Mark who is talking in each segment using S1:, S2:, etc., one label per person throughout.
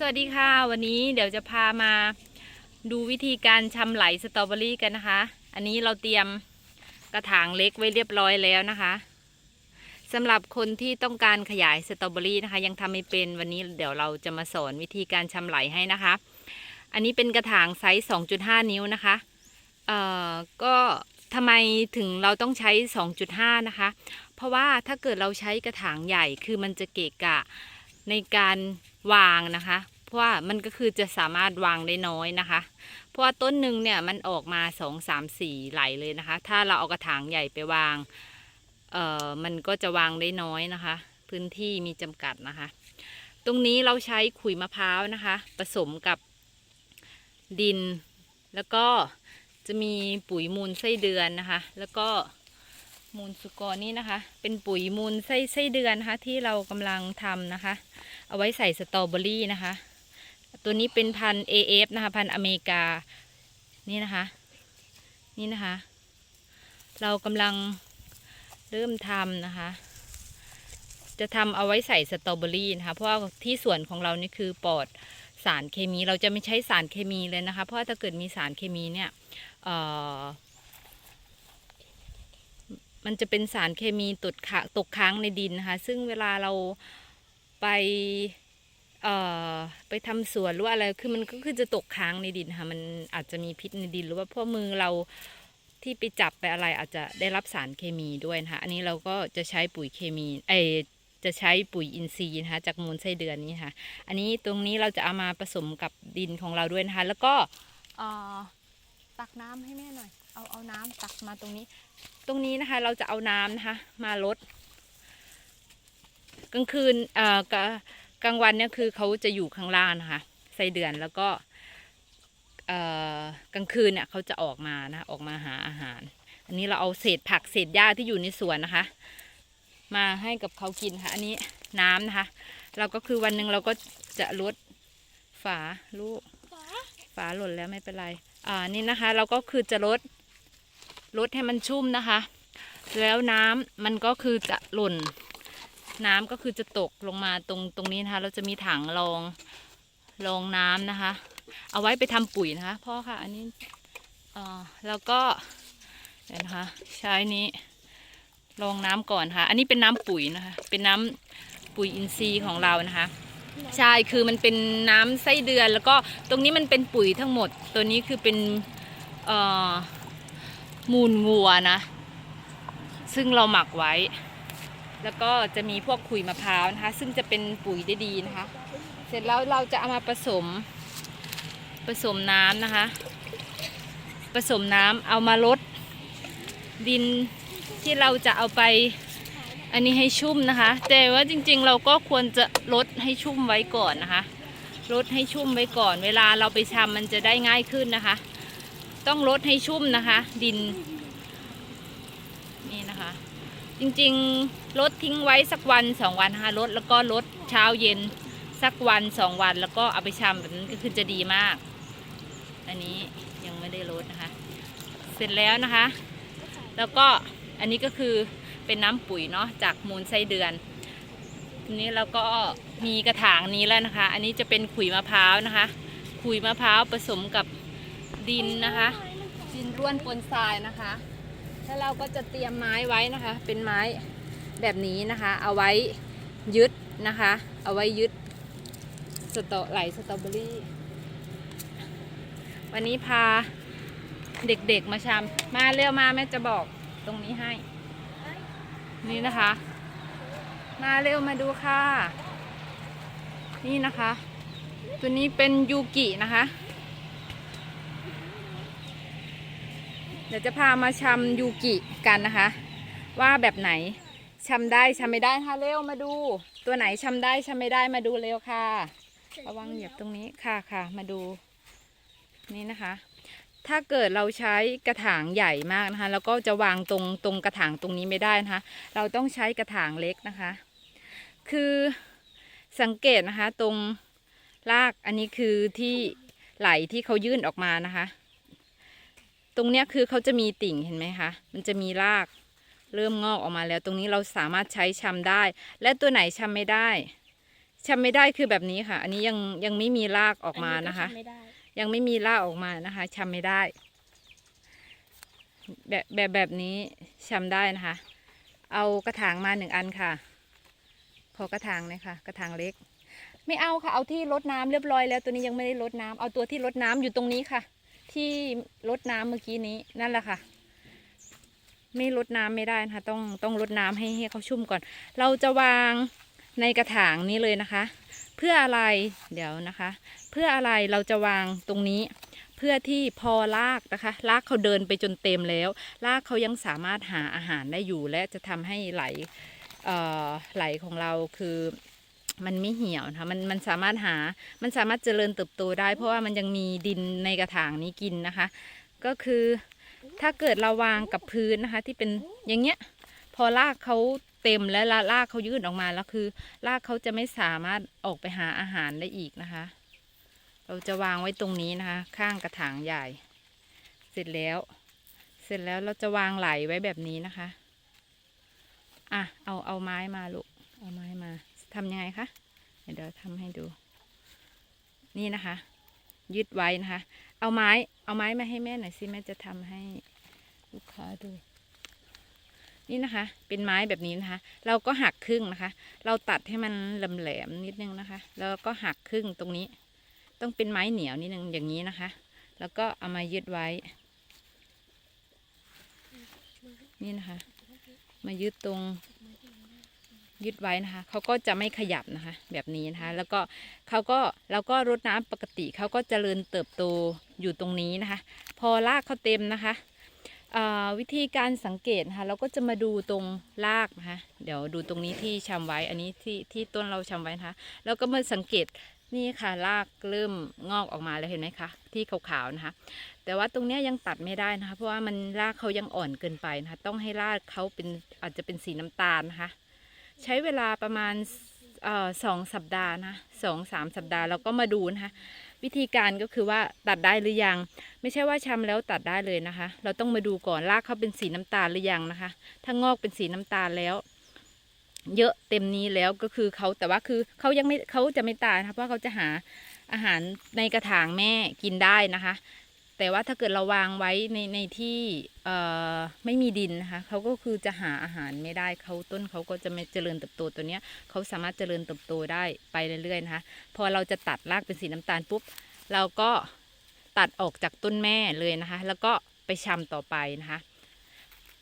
S1: สวัสดีค่ะวันนี้เดี๋ยวจะพามาดูวิธีการชำไหลสตรอเบอรี่กันนะคะ อันนี้เราเตรียมกระถางเล็กไว้เรียบร้อยแล้วนะคะสำหรับคนที่ต้องการขยายสตรอเบอรี่นะคะ ยังทำไม่เป็นวันนี้เดี๋ยวเราจะมาสอนวิธีการชำไหลให้นะคะ อันนี้เป็นกระถางไซส์ 2.5 นิ้วนะคะเอ่อก็ทำไมถึงเราต้องใช้ 2.5 นะคะ เพราะว่าถ้าเกิดเราใช้กระถางใหญ่คือมันจะเกะกะในการ วางนะคะ เพราะว่ามันก็คือจะสามารถวางได้น้อยนะคะ เพราะว่าต้นหนึ่งเนี่ยมันออกมาสองสามสี่ไหลเลยนะคะ ถ้าเราเอากระถางใหญ่ไปวางเอ่อมันก็จะวางได้น้อยนะคะ พื้นที่มีจำกัดนะคะ ตรงนี้เราใช้ขุยมะพร้าวนะคะ ผสมกับดิน แล้วก็จะมีปุ๋ยมูลไส้เดือนนะคะ แล้วก็ มูลสุกรนี่นะคะ เป็นปุ๋ยมูลไส้ไส้เดือนนะคะที่เรากำลังทำนะคะ เอาไว้ใส่สตรอเบอรี่นะคะ ตัวนี้เป็นพันธุ์ AF นะคะ พันอเมริกานี่นะคะ นี่นะคะ เรากำลังเริ่มทำนะคะ จะทำเอาไว้ใส่สตรอเบอรี่นะคะ เพราะว่าที่สวนของเรานี่คือปลอดสารเคมี เราจะไม่ใช้สารเคมีเลยนะคะ เพราะถ้าเกิดมีสารเคมีเนี่ยเอ่อ มันจะเป็นสารเคมีตดขาตกค้างในดินนะคะ ซึ่งเวลาเราไปเอ่อไปทำสวนหรืออะไร คือมันก็คือจะตกค้างในดินค่ะ มันอาจจะมีพิษในดิน หรือว่าพราะมือเราที่ไปจับไปอะไรอาจจะได้รับสารเคมีด้วยนะคะ อันนี้เราก็จะใช้ปุ๋ยเคมีเอจะใช้ปุ๋ยอินทรีย์นะคะจากมูลไส้เดือนนี้ค่ะ อันนี้ตรงนี้เราจะเอามาผสมกับดินของเราด้วยนะคะ แล้วก็ตักน้ำให้แม่หน่อย เอาเอาน้ำตักมาตรงนี้ ตรงนี้นะคะเราจะเอาน้ำนะคะ มาลดกลางคืนเอ่อกะกลางวันเนี่ยคือเขาจะอยู่ข้างล่างนะคะไส้เดือนแล้วก็เอ่อกลางคืนเนี่ยเขาจะออกมานะออกมาหาอาหาร อันนี้เราเอาเศษผักเศษหญ้าที่อยู่ในสวนนะคะ มาให้กับเขากินค่ะ อันนี้น้ำนะคะ เราก็คือวันหนึ่งเราก็จะลดฝาลูกฝาหล่นแล้วไม่เป็นไร อ่านี่นะคะ เราก็คือจะลด ลดให้มันชุ่มนะคะ แล้วน้ำมันก็คือจะหล่น น้ำก็คือจะตกลงมาตรงตรงนี้นะคะ เราจะมีถังรองรองน้ำนะคะ เอาไว้ไปทำปุ๋ยนะคะพ่อค่ะ อันนี้อ่าแล้วก็เดี๋ยวนะคะ ใช้นี้รองน้ำก่อนค่ะ อันนี้เป็นน้ำปุ๋ยนะคะ เป็นน้ำปุ๋ยอินทรีย์ของเรานะคะ ใช่ คือมันเป็นน้ำไส้เดือน แล้วก็ตรงนี้มันเป็นปุ๋ยทั้งหมด ตัวนี้คือเป็นเอ่อ มูลวัวนะ ซึ่งเราหมักไว้ แล้วก็จะมีพวกขุยมะพร้าวนะคะ ซึ่งจะเป็นปุ๋ยได้ดีนะคะ เสร็จแล้วเราจะเอามาผสมผสมน้ำนะคะ ผสมน้ำเอามาลดดินที่เราจะเอาไปอันนี้ให้ชุ่มนะคะ แต่ว่าจริงๆ เราก็ควรจะลดให้ชุ่มไว้ก่อนนะคะลดให้ชุ่มไว้ก่อน เวลาเราไปชำมันจะได้ง่ายขึ้นนะคะ ต้องลดให้ชุ่มนะคะ ดิน นี่นะคะ จริงๆลดทิ้งไว้สักวันสองวันนะคะลดแล้วก็ลดเช้าเย็นสักวันสองวันแล้วก็เอาไปชำแบบนั้นก็คือจะดีมาก อันนี้ยังไม่ได้ลดนะคะ เสร็จแล้วนะคะ แล้วก็อันนี้ก็คือเป็นน้ำปุ๋ยเนาะจากมูลไส้เดือนทีนี้เราก็มีกระถางนี้แล้วนะคะ อันนี้จะเป็นขุยมะพร้าวนะคะ ขุยมะพร้าวผสมกับ ดินนะคะ ดินร่วนปนทรายนะคะ แล้วเราก็จะเตรียมไม้ไว้นะคะ เป็นไม้แบบนี้นะคะ เอาไว้ยึดนะคะ เอาไว้ยึดสตอไหลสตรอเบอรี่ วันนี้พาเด็กๆมาชำมาเร็วมาแม่จะบอกตรงนี้ให้ นี่นะคะ มาเร็วมาดูค่ะ นี่นะคะ ตัวนี้เป็นยูกินะคะ เดี๋ยวจะพามาชำยูกิกันนะคะ ว่าแบบไหนชำได้ชำไม่ได้ค่ะเร็วมาดู ตัวไหนชำได้ชำไม่ได้มาดูเร็วค่ะ ระวังเหยียบตรงนี้ค่ะค่ะมาดู นี่นะคะ ถ้าเกิดเราใช้กระถางใหญ่มากนะคะ แล้วก็จะวางตรงตรงกระถางตรงนี้ไม่ได้นะคะ เราต้องใช้กระถางเล็กนะคะ คือสังเกตนะคะ ตรงรากอันนี้คือที่ไหลที่เขายื่นออกมานะคะ ตรงเนี้ยคือเขาจะมีติ่งเห็นไหมคะ มันจะมีราก เริ่มงอกออกมาแล้ว ตรงนี้เราสามารถใช้ชำได้ และตัวไหนชำไม่ได้ชำไม่ได้คือแบบนี้ค่ะ อันนี้ยังยังไม่มีรากออกมา
S2: อั
S1: นะคะ
S2: ทำไม่ได้
S1: ยังไม่มีรากออกมานะคะชำไม่ได้ แบบแบบแบบนี้ชำได้นะคะ เอากระถางมาหนึ่งอันค่ะ ขอกระถางเลยค่ะ กระถางเล็ก ไม่เอาค่ะ เอาที่รดน้ำเรียบร้อยแล้ว ตัวนี้ยังไม่ได้รดน้ำเอาตัวที่รดน้ำอยู่ตรงนี้ค่ะ ที่รดน้ำเมื่อกี้นี้นั่นแหละค่ะ ไม่รดน้ำไม่ได้นะคะ ต้องต้องรดน้ำให้ให้เขาชุ่มก่อน เราจะวางในกระถางนี้เลยนะคะ เพื่ออะไรเดี๋ยวนะคะ เพื่ออะไรเราจะวางตรงนี้ เพื่อที่พอลากนะคะ ลากเขาเดินไปจนเต็มแล้ว ลากเขายังสามารถหาอาหารได้อยู่ และจะทำให้ไหลเอ่อไหลของเราคือ มันไม่เหี่ยวนะคะมันมันสามารถหา มันสามารถเจริญเติบโตได้ เพราะว่ามันยังมีดินในกระถางนี้กินนะคะ ก็คือถ้าเกิดเราวางกับพื้นนะคะ ที่เป็นอย่างเงี้ย พอรากเขาเต็มและรากเขายื่นออกมาแล้วคือรากเขาจะไม่สามารถออกไปหาอาหารได้อีกนะคะ เราจะวางไว้ตรงนี้นะคะ ข้างกระถางใหญ่ เสร็จแล้ว เสร็จแล้วเราจะวางไหลไว้แบบนี้นะคะ อะเอาเอาไม้มาลูกเอาไม้มา ทำยังไงคะเดี๋ยวทำให้ดู นี่นะคะ ยึดไว้นะคะ เอาไม้ เอาไม้มาให้แม่หน่อยสิแม่จะทำให้ลูกค้าดูนี่นะคะ เป็นไม้แบบนี้นะคะ เราก็หักครึ่งนะคะ เราตัดให้มันแหลมๆนิดนึงนะคะ แล้วก็หักครึ่งตรงนี้ ต้องเป็นไม้เหนียวนิดนึงอย่างนี้นะคะ แล้วก็เอามายึดไว้ นี่นะคะ มายึดตรง ยึดไว้นะคะเขาก็จะไม่ขยับนะคะ แบบนี้นะคะ แล้วก็เขาก็เราก็รดน้ำปกติเขาก็เจริญเติบโตอยู่ตรงนี้นะคะ พอรากเขาเต็มนะคะอ่าวิธีการสังเกตนะคะเราก็จะมาดูตรงรากนะคะเดี๋ยวดูตรงนี้ที่ชำไว้ อันนี้ที่ที่ต้นเราชำไว้นะคะแล้วก็มาสังเกตนี่ค่ะรากเริ่มงอกออกมาแล้วเห็นไหมคะที่ขาวๆนะคะ แต่ว่าตรงนี้ยยังตัดไม่ได้นะคะ เพราะว่ามันรากเขายังอ่อนเกินไปนะคะ ต้องให้รากเขาเป็นอาจจะเป็นสีน้ำตาลนะคะ ใช้เวลาประมาณออสองสัปดาห์นะสองสามสัปดาห์เราก็มาดูนะคะวิธีการก็คือว่าตัดได้หรือยัง ไม่ใช่ว่าชำแล้วตัดได้เลยนะคะ เราต้องมาดูก่อนรากเขาเป็นสีน้ำตาลหรือยังนะคะ ถ้างอกเป็นสีน้ำตาลแล้ว เยอะเต็มนี้แล้วก็คือเขาแต่ว่าคือเขายังไม่เขาจะไม่ตายนะเพราะเขาจะหาอาหารในกระถางแม่กินได้นะคะ แต่ว่าถ้าเกิดเราวางไว้ในในที่ไม่มีดินนะคะเขาก็คือจะหาอาหารไม่ได้เขาต้นเขาก็จะไม่เจริญเติบโตตัวเนี้ยเขาสามารถเจริญเติบโตได้ไปเรื่อยๆนะคะพอเราจะตัดรากเป็นสีน้ำตาลปุ๊บเราก็ตัดออกจากต้นแม่เลยนะคะ แล้วก็ไปชำต่อไปนะคะ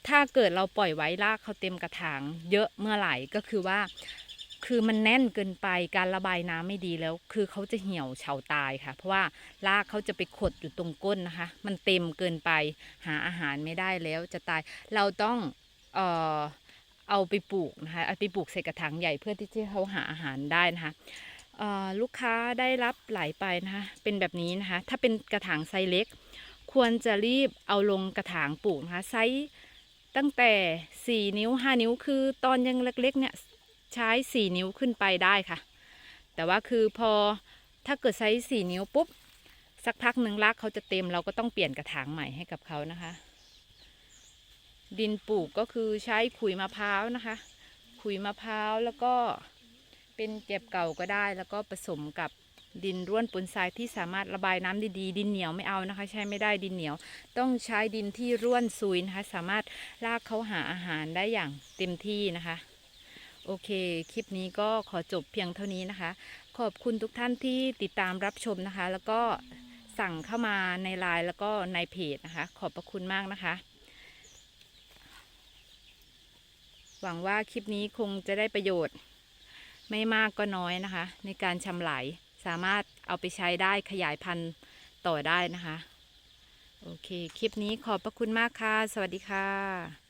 S1: ถ้าเกิดเราปล่อยไว้รากเขาเต็มกระถางเยอะเมื่อไหร่ก็คือว่า คือมันแน่นเกินไปการระบายน้ำไม่ดีแล้ว คือเขาจะเหี่ยวเฉาตายค่ะ เพราะว่ารากเขาจะไปขดอยู่ตรงก้นนะคะ มันเต็มเกินไปหาอาหารไม่ได้แล้วจะตายเราต้องเอ่อเอาไปปลูกนะคะเอาไปปลูกใส่กระถางใหญ่เพื่อที่จะเขาหาอาหารได้นะคะเอ่อลูกค้าได้รับไหลไปนะคะเป็นแบบนี้นะคะ ถ้าเป็นกระถางไซส์เล็ก ควรจะรีบเอาลงกระถางปลูกนะคะไซส์ตั้งแต่ 4 นิ้ว 5 นิ้ว คือตอนยังเล็กๆเนี่ย ใช้4นิ้วขึ้นไปได้ค่ะ แต่ว่าคือพอถ้าเกิดไซส์4นิ้วปุ๊บ สักพักหนึ่งรากเขาจะเต็มเราก็ต้องเปลี่ยนกระถางใหม่ให้กับเขานะคะ ดินปลูกก็คือใช้ขุยมะพร้าวนะคะ ขุยมะพร้าวแล้วก็เป็นเก็บเก่าก็ได้ แล้วก็ผสมกับดินร่วนปนทรายที่สามารถระบายน้ำได้ดีดินเหนียวไม่เอานะคะ ใช้ไม่ได้ดินเหนียว ต้องใช้ดินที่ร่วนซุยนะคะ สามารถลากเขาหาอาหารได้อย่างเต็มที่นะคะ โอเค คลิปนี้ก็ขอจบเพียงเท่านี้นะคะ ขอบคุณทุกท่านที่ติดตามรับชมนะคะ แล้วก็สั่งเข้ามาในไลน์แล้วก็ในเพจนะคะ ขอบพระคุณมากนะคะ หวังว่าคลิปนี้คงจะได้ประโยชน์ ไม่มากก็น้อยนะคะ ในการชำไหลสามารถเอาไปใช้ได้ขยายพันธุ์ต่อได้นะคะ โอเค คลิปนี้ขอบพระคุณมากค่ะ สวัสดีค่ะ